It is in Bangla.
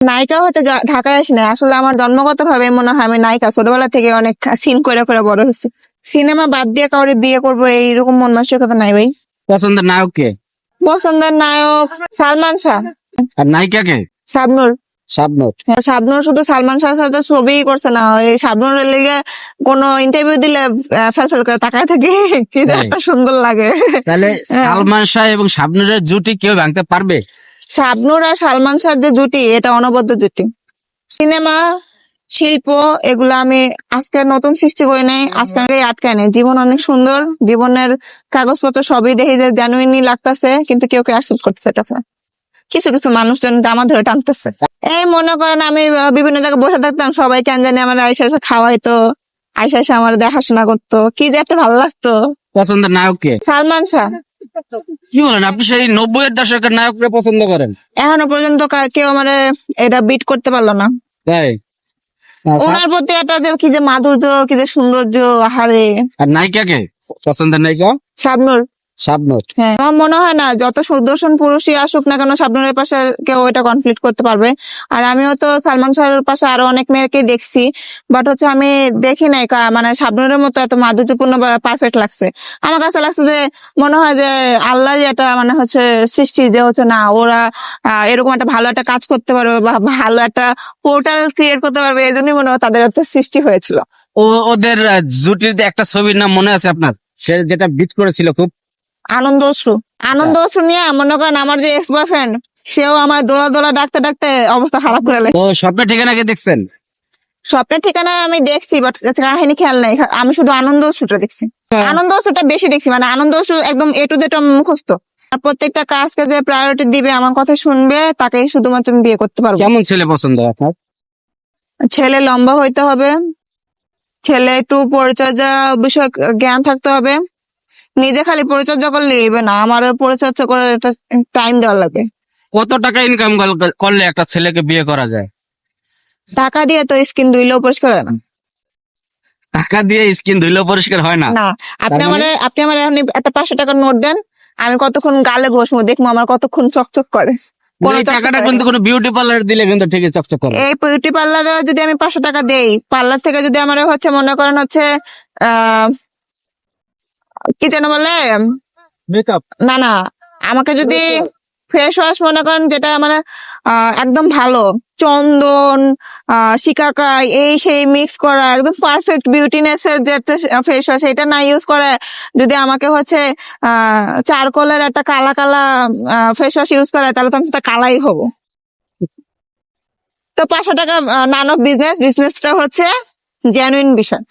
নায়িকা হতে ঢাকায় আসি না আসলে আমার জন্মগত ভাবে মনে হয় আমি নায়িকা। ছোটবেলা থেকে অনেক সিন করে করে বড় হয়েছি। সিনেমা বাদ দিয়ে কাউরে বিয়ে করব এইরকম মন মানসিকতা নাই ভাই। পছন্দের নায়ক কে? পছন্দের নায়ক সালমান শাহ। আর নায়িকা কে? শাবনুর। শাবনূর। হ্যাঁ, শাবনুর শুধু সালমান শাহের সাথে ছবি করছে না। এই শাবনুরের লেগে কোনো ইন্টারভিউ দিলে ফেল ফেল করে তাকায় থাকে। কি একটা সুন্দর লাগে। তাহলে হ্যাঁ। সালমান শাহ এবং শাবনুরের জুটি কেউ ভাঙতে পারবে? শাবনুর আর সালমান শাহর যে জুটি এটা অনবদ্য জুটি। সিনেমা শিল্প এগুলো আমি আজকে নতুন সৃষ্টি করি নাই আজকে আমাকে আটকায় নেই। জীবন অনেক সুন্দর জীবনের কাগজপত্র সবই দেখি যে জেনুইনই লাগতেছে কিন্তু কেউ কেউ অ্যাকসেপ্ট করতে চাইতেছে না। কিছু কিছু মানুষজন জামা ধরে টানতেছে। এই মনে করেন আমি বিভিন্ন জায়গায় বসে থাকতাম সবাই কেন জানি আমার আইসা এসে খাওয়াইতো আইসা এসে আমার দেখাশোনা করতো। কি যে একটা ভালো লাগতো। পছন্দের নায়ক কে সালমান শাহ কি বলেন আপনি সেই নব্বই এর দশকের নায়ককে পছন্দ করেন? এখনও পর্যন্ত কেউ আমার এটা বিট করতে পারল না। তাই? আচ্ছা, ওনার প্রতি একটা যে কি যে মাধুর্য কি যে সৌন্দর্য আহারে। আর নায়িকা কে পছন্দের নায়িকা? শাবনুর। শাবনূর হ্যাঁ। আমার মনে হয় না যত সুদর্শন পুরুষই আসুক না কেন শাবনুরের পাশে কেউ এটা কমপ্লিট করতে পারবে। আর আমিও তো সালমান শাহের পাশে আরও অনেক মেয়েকে দেখছি বাট হচ্ছে আমি দেখি নাই মানে শাবনুরের মতো এত মাধুর্যপূর্ণ বা পারফেক্ট লাগছে। আমার কাছে লাগছে যে মনে হয় যে আল্লাহরই একটা মানে হচ্ছে সৃষ্টি যে হচ্ছে না ওরা আহ, এরকম একটা ভালো একটা কাজ করতে পারবে বা ভালো একটা পোর্টাল ক্রিয়েট করতে পারবে এই জন্যই মনে হয় তাদের একটা সৃষ্টি হয়েছিল। ও ওদের জুটির যে একটা ছবির নাম মনে আছে আপনার? সে যেটা বিট করেছিল খুব? আনন্দ অশ্রু আনন্দ অশ্রু নিয়ে মনে করেন আমার যে এক্স বয়ফ্রেন্ড সেও আমার দোলা দোলা ডাকতে ডাকতে অবস্থা খারাপ করে লাগে তো স্বপ্নের ঠিকানা কে দেখছেন? স্বপ্নের ঠিকানা আমি দেখছি বাট কাহিনী খেয়াল নাই। আমি শুধু আনন্দ অশ্রুটা দেখছি। আনন্দ অশ্রুটা বেশি দেখছি মানে আনন্দ অশ্রু একদম এ টু জেড মুখস্থ। আর প্রত্যেকটা কাজকে যে প্রায়োরিটি দিবে আমার কথা শুনবে তাকেই শুধুমাত্র তুমি বিয়ে করতে পারব। কেমন ছেলে পছন্দ আপনার? ছেলে লম্বা হইতে হবে ছেলে একটু পরিচর্যা বিষয়ক জ্ঞান থাকতে হবে। নিজে খালি পরিচর্যা করলে হবে না আমার পরিচর্যা করে একটা টাইম দেওয়া লাগবে কত টাকা ইনকাম করলে একটা ছেলেকে বিয়ে করা যায়? টাকা দিয়ে তো স্কিন ধুইলেও পরিষ্কার হয় না। টাকা দিয়ে স্কিন ধুইলেও পরিষ্কার হয় না? না আপনি আমার মানে? আপনি আমার এখন একটা পাঁচশো টাকার নোট দেন আমি কতক্ষণ গালে ঘষবো দেখব আমার কতক্ষণ চকচক করে। কোনো টাকাটা কিন্তু। কোনো বিউটি পার্লার দিলে কিন্তু ঠিকই চকচক করে এই বিউটি পার্লারে যদি আমি পাঁচশো টাকা দেই পার্লার থেকে যদি আমার হচ্ছে মনে করেন হচ্ছে আহ কি যেন বলে? মেকআপ না না আমাকে যদি ফেস ওয়াশ মনে করেন যেটা মানে একদম ভালো। চন্দন শিকাকাই এই সেই মিক্স করা একদম পারফেক্ট বিউটিনেস এর যে একটা ফেস ওয়াশ এটা না ইউজ করে যদি আমাকে হচ্ছে আহ চারকোলের একটা কালা কালা ফেস ওয়াশ ইউজ করে তাহলে তো আমি তো কালাই হব। তো পাঁচশো টাকা নান অফ বিজনেস বিজনেসটা হচ্ছে জেনুইন বিষয়।